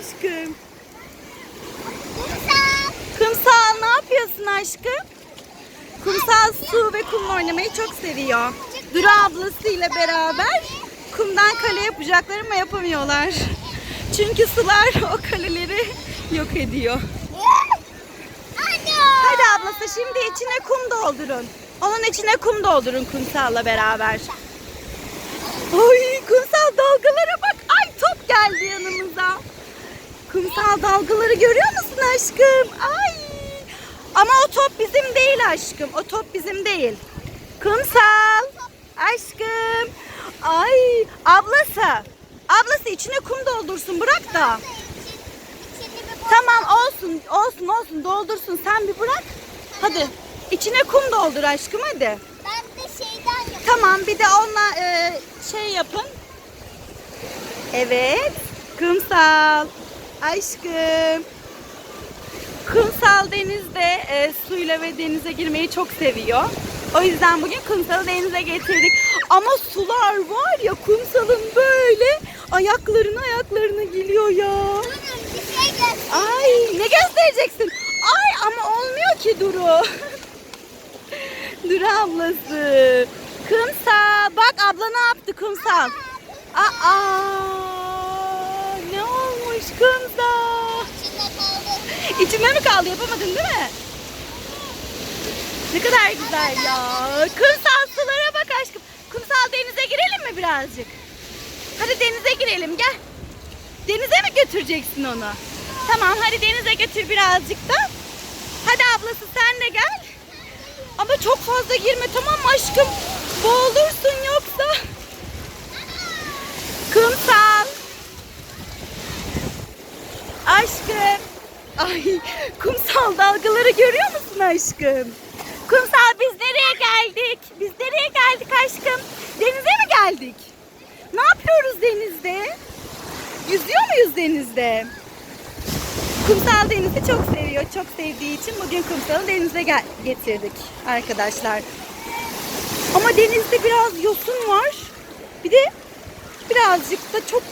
aşkım? Kumsal. Kumsal ne yapıyorsun aşkım? Kumsal su ve kumla oynamayı çok seviyor. Dura ablasıyla beraber kumdan kale yapacaklar ama yapamıyorlar. Çünkü sular o kaleleri yok ediyor. Hadi ablası şimdi içine kum doldurun. Onun içine kum doldurun kumsalla beraber. Oy kumsal dalgalara bak. Kumsal dalgaları görüyor musun aşkım? Ay. Ama o top bizim değil aşkım. O top bizim değil. Kumsal. Aşkım. Ay ablası. Ablası içine kum doldursun bırak da. Tamam olsun olsun olsun doldursun sen bir bırak. Hadi içine kum doldur aşkım hadi. Ben de şeyden yapayım. Tamam bir de onunla e, şey yapın. Evet kumsal aşkım. Kumsal denizde e, suyla ve denize girmeyi çok seviyor. O yüzden bugün kumsalı denize getirdik. Ama sular var ya kumsalın böyle ayaklarına ayaklarına geliyor ya. Durun bir şey göster. Ay ne göstereceksin? Ay ama olmuyor ki Duru. Duru ablası. Kumsal. Bak abla ne yaptı kumsal? Aa kumsal? İçinde. İçinde mi kaldı yapamadın değil mi? Ne kadar güzel ya. Kumsal sulara bak aşkım. Kumsal denize girelim mi birazcık? Hadi denize girelim gel. Denize mi götüreceksin onu? Tamam hadi denize götür birazcık da. Hadi ablası sen de gel. Ama çok fazla girme tamam aşkım? Boğulursun yoksa. Kumsal. Aşkım. Ay kumsal dalgaları görüyor musun aşkım? Kumsal biz nereye geldik? Biz nereye geldik aşkım? Denize mi geldik? Ne yapıyoruz denizde? Yüzüyor muyuz denizde? Kumsal denizi çok seviyor. Çok sevdiği için bugün kumsalı denize gel- getirdik arkadaşlar. Ama denizde biraz yosun var. Bir de birazcık da çok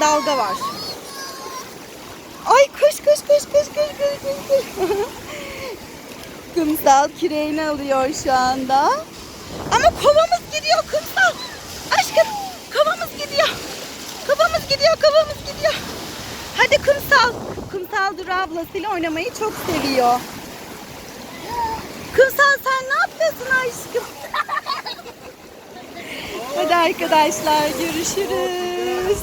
dalga var. Ay koş koş koş koş koş koş koş. koş. kumsal küreğini alıyor şu anda. Ama kovamız gidiyor kumsal. Aşkım kovamız gidiyor. Kovamız gidiyor kovamız gidiyor. Hadi kumsal. Kumsal Duru ablasıyla oynamayı çok seviyor. Kumsal sen ne yapıyorsun aşkım? Hadi arkadaşlar görüşürüz.